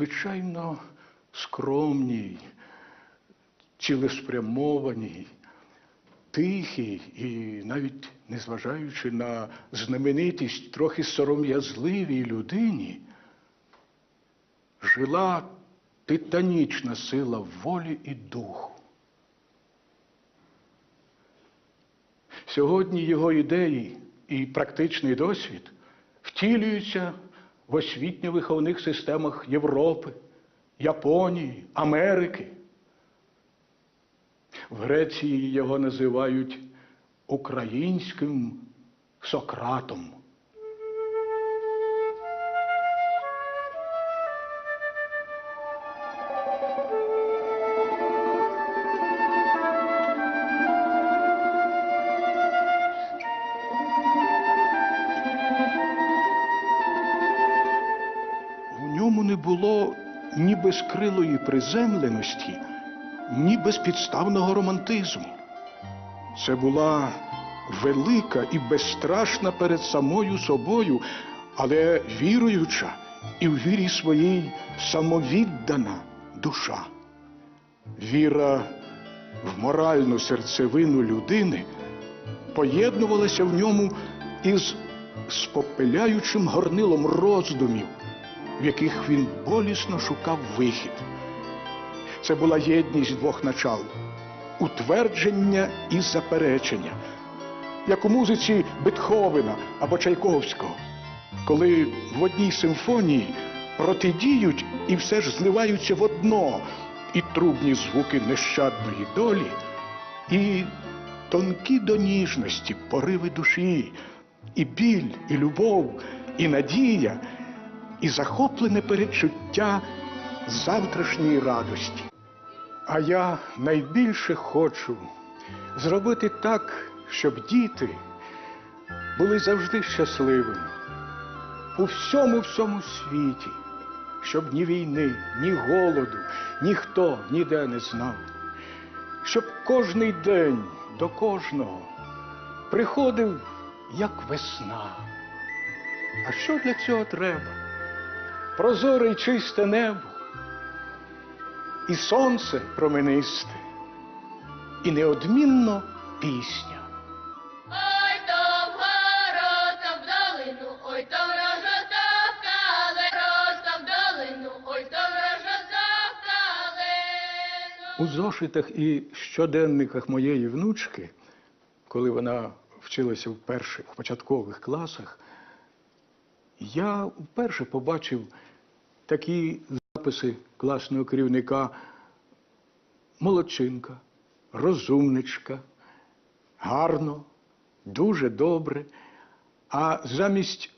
надзвичайно скромній, цілеспрямованій, тихій і навіть незважаючи на знаменитість трохи сором'язливій людині, жила титанічна сила волі і духу. Сьогодні його ідеї і практичний досвід втілюються в освітньо-виховних системах Європи, Японії, Америки. В Греції його називають українським Сократом. Приземленості, ні безпідставного романтизму. Це була велика і безстрашна перед самою собою, але віруюча і в вірі своїй самовіддана душа. Віра в моральну серцевину людини поєднувалася в ньому із спопеляючим горнилом роздумів, в яких він болісно шукав вихід. Це була єдність двох начал утвердження і заперечення, як у музиці Бетховена або Чайковського, коли в одній симфонії протидіють і все ж зливаються в одно і трубні звуки нещадної долі, і тонкі до ніжності, пориви душі, і біль, і любов, і надія, і захоплене передчуття завтрашньої радості. А я найбільше хочу зробити так, щоб діти були завжди щасливими у всьому всьому світі, щоб ні війни, ні голоду, ніхто ніде не знав, щоб кожний день до кожного приходив як весна. А що для цього треба? Прозоре й чисте небо, і сонце променисте, і неодмінно пісня. У зошитах і щоденниках моєї внучки, коли вона вчилася в перших в початкових класах, я вперше побачив такі записи класного керівника молодчинка, розумничка, гарно, дуже добре. А замість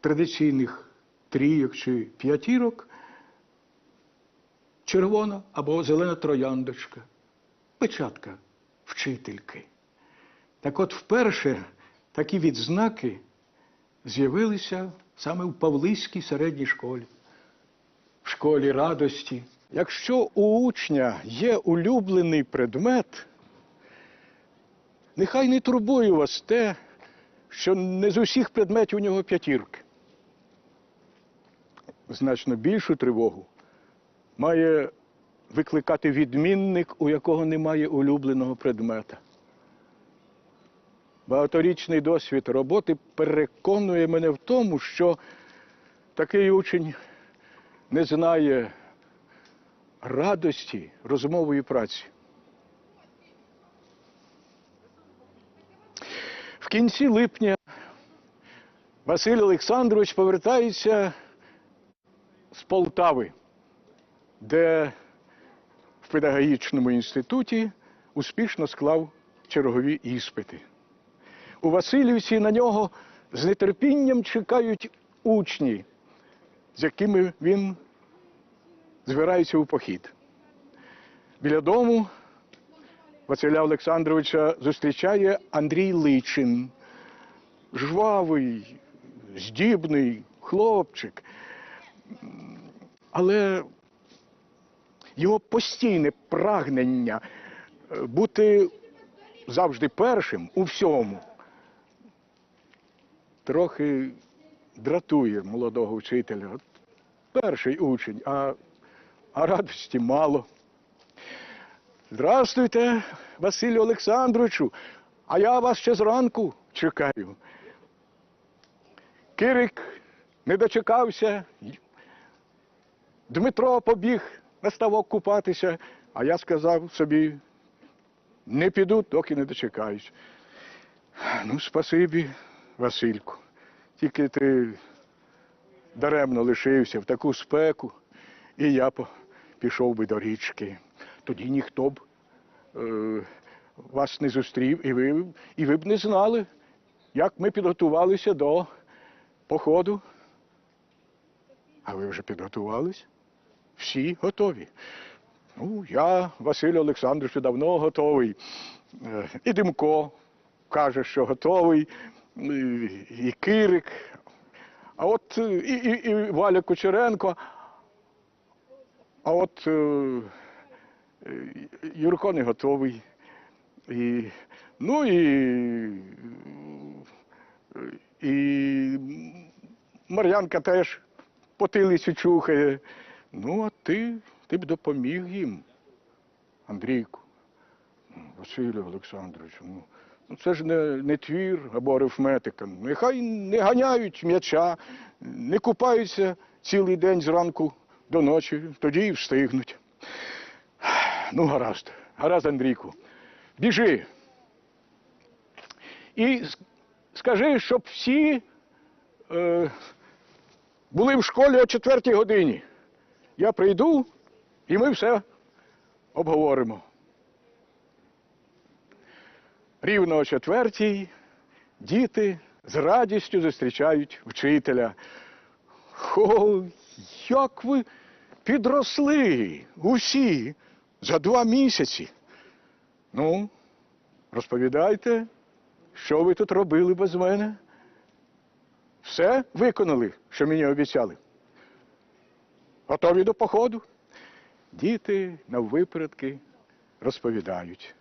традиційних трійок чи п'ятірок червона або зелена трояндочка, печатка вчительки. Так от вперше такі відзнаки з'явилися саме в Павлиській середній школі, школі радості. Якщо у учня є улюблений предмет, нехай не турбує вас те, що не з усіх предметів у нього п'ятірки. Значно більшу тривогу має викликати відмінник, у якого немає улюбленого предмета. Багаторічний досвід роботи переконує мене в тому, що такий учень не знає радості розумової праці. В кінці липня Василь Олександрович повертається з Полтави, де в педагогічному інституті успішно склав чергові іспити. У Васильівці на нього з нетерпінням чекають учні, з якими він збирається у похід. Біля дому Василя Олександровича зустрічає Андрій Личин, жвавий, здібний хлопчик. Але його постійне прагнення е, бути завжди першим у всьому трохи дратує молодого вчителя. Перший учень, а, а радості мало. Здравствуйте, Василю Олександровичу, а я вас ще зранку чекаю. Кирик не дочекався. Дмитро побіг на ставок купатися, а я сказав собі, не піду, доки не дочекаюсь. Ну, спасибі, Васильку. Тільки ти даремно лишився в таку спеку, і я пішов би до річки. Тоді ніхто б е, вас не зустрів, і ви, і ви б не знали, як ми підготувалися до походу. А ви вже підготувались? Всі готові. Ну, я, Василь Олександрович, давно готовий. Е, І Димко каже, що готовий, і, і Кирик. А от е, і, і, і Валя Кучеренко. А от е, е, Юрко не готовий. І, ну і, і Мар'янка теж потилицю чухає. Ну, а ти, ти б допоміг їм, Андрійку. Ну, Василю Олександровичу, ну, ну це ж не, не твір або арифметика. Нехай не ганяють м'яча, не купаються цілий день зранку до ночі, тоді і встигнуть. Ну, гаразд, гаразд, Андрійку. Біжи. І скажи, щоб всі е, були в школі о четвертій годині. Я прийду і ми все обговоримо. Рівно о четвертій діти з радістю зустрічають вчителя. О, як ви підросли усі за два місяці. Ну, розповідайте, що ви тут робили без мене? Все виконали, що мені обіцяли. Готові до походу? Діти наввипередки розповідають.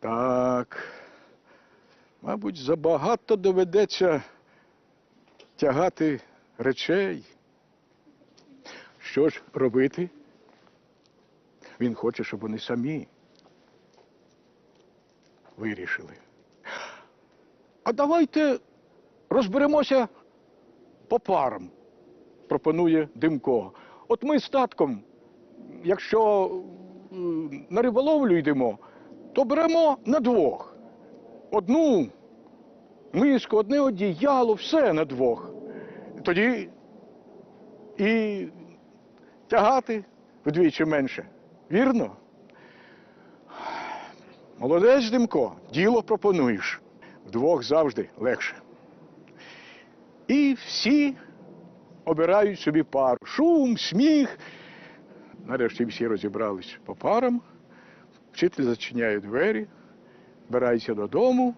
Так, мабуть, забагато доведеться тягати речей. Що ж робити? Він хоче, щоб вони самі вирішили. А давайте розберемося по парам, пропонує Димко. От ми з татком, якщо на риболовлю йдемо, то беремо на двох. Одну миску, одне одіяло, все на двох. Тоді і тягати вдвічі менше. Вірно? Молодець, Димко, діло пропонуєш. Вдвох завжди легше. І всі обирають собі пару. Шум, сміх. Нарешті всі розібрались по парам. Вчитель зачиняє двері, збирається додому,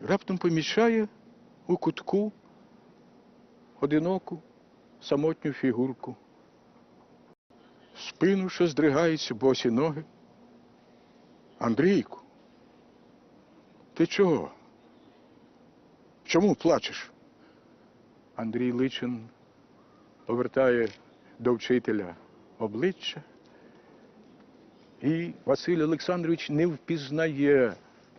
раптом помічає у кутку одиноку самотню фігурку. Спину, що здригається, босі ноги. Андрійку, ти чого? Чому плачеш? Андрій Личин повертає до вчителя обличчя, і Василь Олександрович не впізнає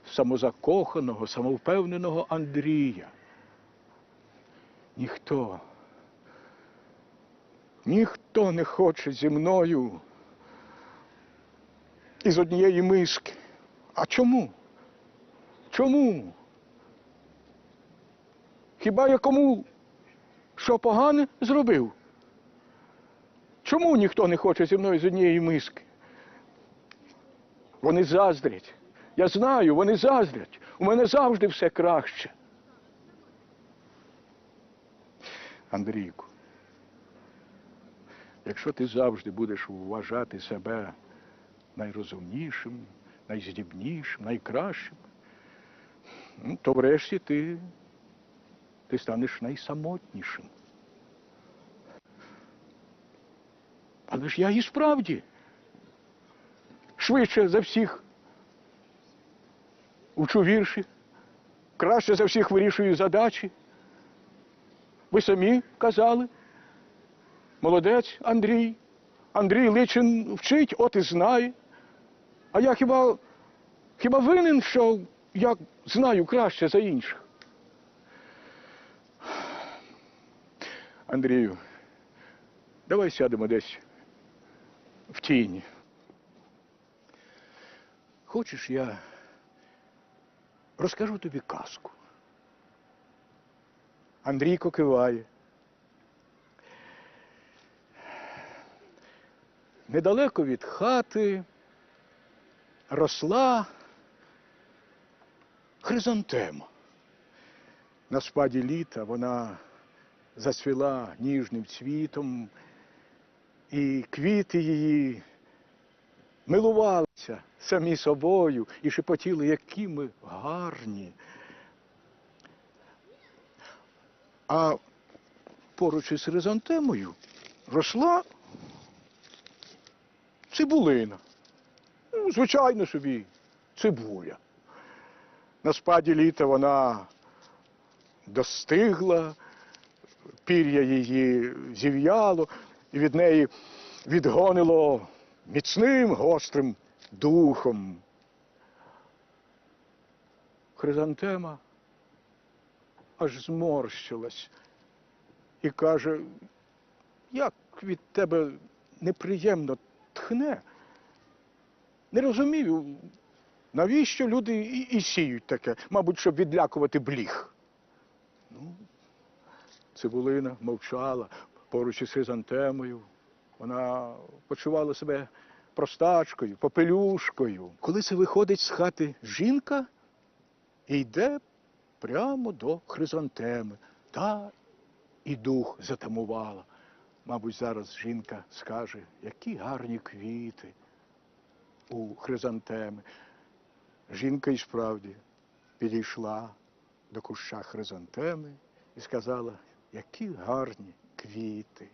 самозакоханого, самовпевненого Андрія. Ніхто, ніхто не хоче зі мною із однієї миски. А чому? Чому? Хіба я кому що погане зробив? Чому ніхто не хоче зі мною з однієї миски? Вони заздрять. Я знаю, вони заздрять. У мене завжди все краще. Андрійку, якщо ти завжди будеш вважати себе найрозумнішим, найздібнішим, найкращим, ну, то врешті ти, ти станеш найсамотнішим. Але ж я і справді швидше за всіх учу вірші, краще за всіх вирішую задачі. Ви самі казали, Молодець Андрій. Андрій Личин вчить, от і знає. А я хіба, хіба винен, що я знаю краще за інших? Андрію, давай сядемо десь в тіні. Хочеш, я розкажу тобі казку. Андрійко киває. Недалеко від хати росла хризантема. На спаді літа вона зацвіла ніжним цвітом, і квіти її милувалися самі собою і шепотіли, які ми гарні. А поруч із хризантемою росла цибулина. Ну, звичайно собі, цибуля. На спаді літа вона достигла, пір'я її зів'яло, і від неї відгонило міцним гострим духом. Хризантема аж зморщилась і каже, як від тебе неприємно тхне. Не розумію, навіщо люди і, і сіють таке, мабуть, щоб відлякувати бліг. Ну, цибулина мовчала поруч із хризантемою. Вона почувала себе простачкою, попелюшкою. Коли це виходить з хати жінка і йде прямо до хризантеми. Та і дух затамувала. Мабуть, зараз жінка скаже, які гарні квіти у хризантеми. Жінка і справді підійшла до куща хризантеми і сказала, які гарні квіти.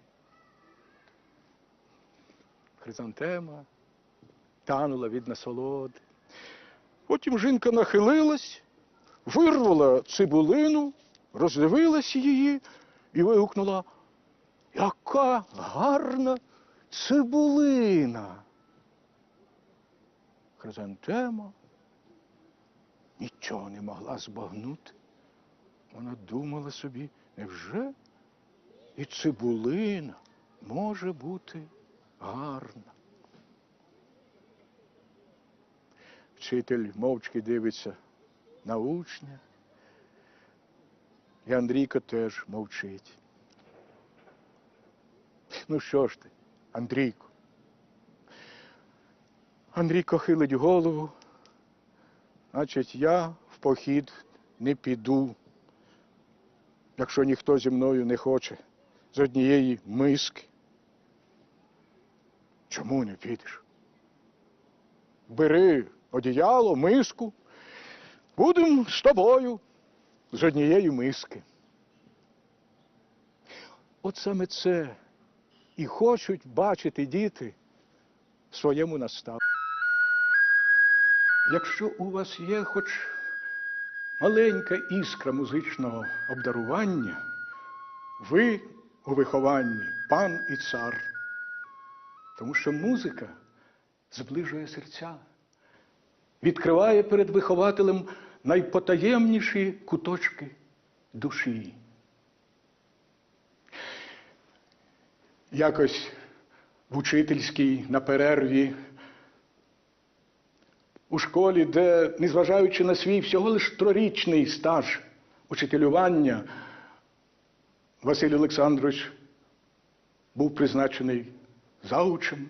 Хризантема танула від насолоди. Потім жінка нахилилась, вирвала цибулину, роздивилась її і вигукнула, яка гарна цибулина. Хризантема нічого не могла збагнути. Вона думала собі, невже і цибулина може бути гарна. Вчитель мовчки дивиться на учня, і Андрійко теж мовчить. Ну що ж ти, Андрійко? Андрійко хилить голову, значить, я в похід не піду, якщо ніхто зі мною не хоче з однієї миски. Чому не підеш? Бери одіяло, миску, будемо з тобою з однієї миски. От саме це і хочуть бачити діти своєму наставі. Якщо у вас є хоч маленька іскра музичного обдарування, ви у вихованні пан і цар. Тому що музика зближує серця, відкриває перед вихователем найпотаємніші куточки душі. Якось в учительській на перерві у школі, де, незважаючи на свій всього лиш трирічний стаж учителювання, Василь Олександрович був призначений заучем.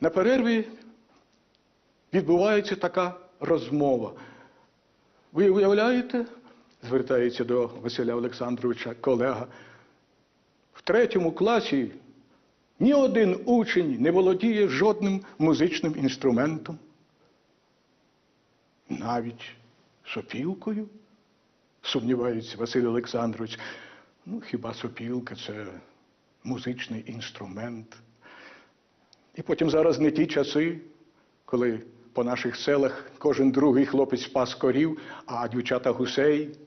На перерві відбувається така розмова. Ви уявляєте, звертається до Василя Олександровича колега, в третьому класі ні один учень не володіє жодним музичним інструментом, навіть сопілкою, сумнівається Василь Олександрович. Ну, хіба сопілка це музичний інструмент. І потім зараз не ті часи, коли по наших селах кожен другий хлопець пас корів, а дівчата гусей.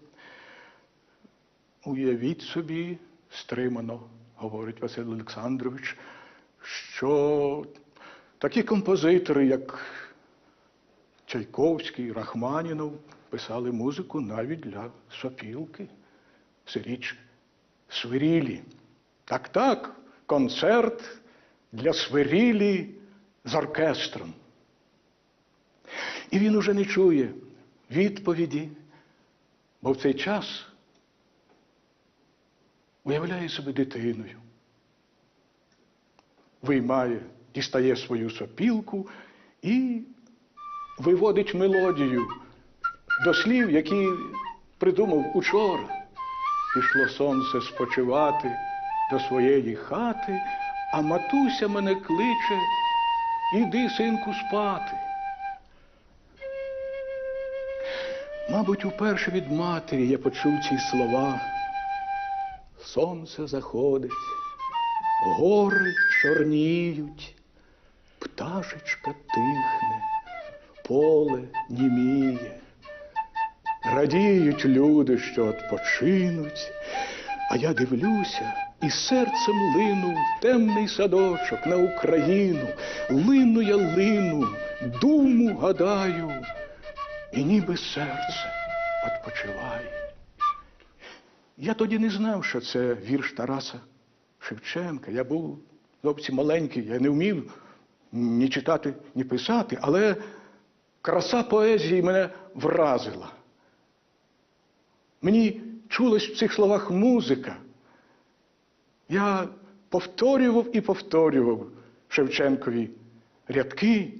Уявіть собі, стримано говорить Василь Олександрович, що такі композитори, як Чайковський, Рахманінов, писали музику навіть для сопілки. Це річ свирілі. Так, так, концерт для свирілі з оркестром. І він уже не чує відповіді, бо в цей час уявляє себе дитиною, виймає, дістає свою сопілку і виводить мелодію до слів, які придумав учора. Пішло сонце спочивати до своєї хати, а матуся мене кличе, іди, синку, спати. Мабуть, уперше від матері я почув ці слова. Сонце заходить, гори чорніють, пташечка тихне, поле німіє. Радіють люди, що відпочинуть, а я дивлюся і серцем лину темний садочок на Україну. Лину я лину, думу гадаю, і ніби серце відпочиває. Я тоді не знав, що це вірш Тараса Шевченка. Я був зовсім маленький, я не вмів ні читати, ні писати, але краса поезії мене вразила. Мені чулась в цих словах музика. Я повторював і повторював Шевченкові рядки,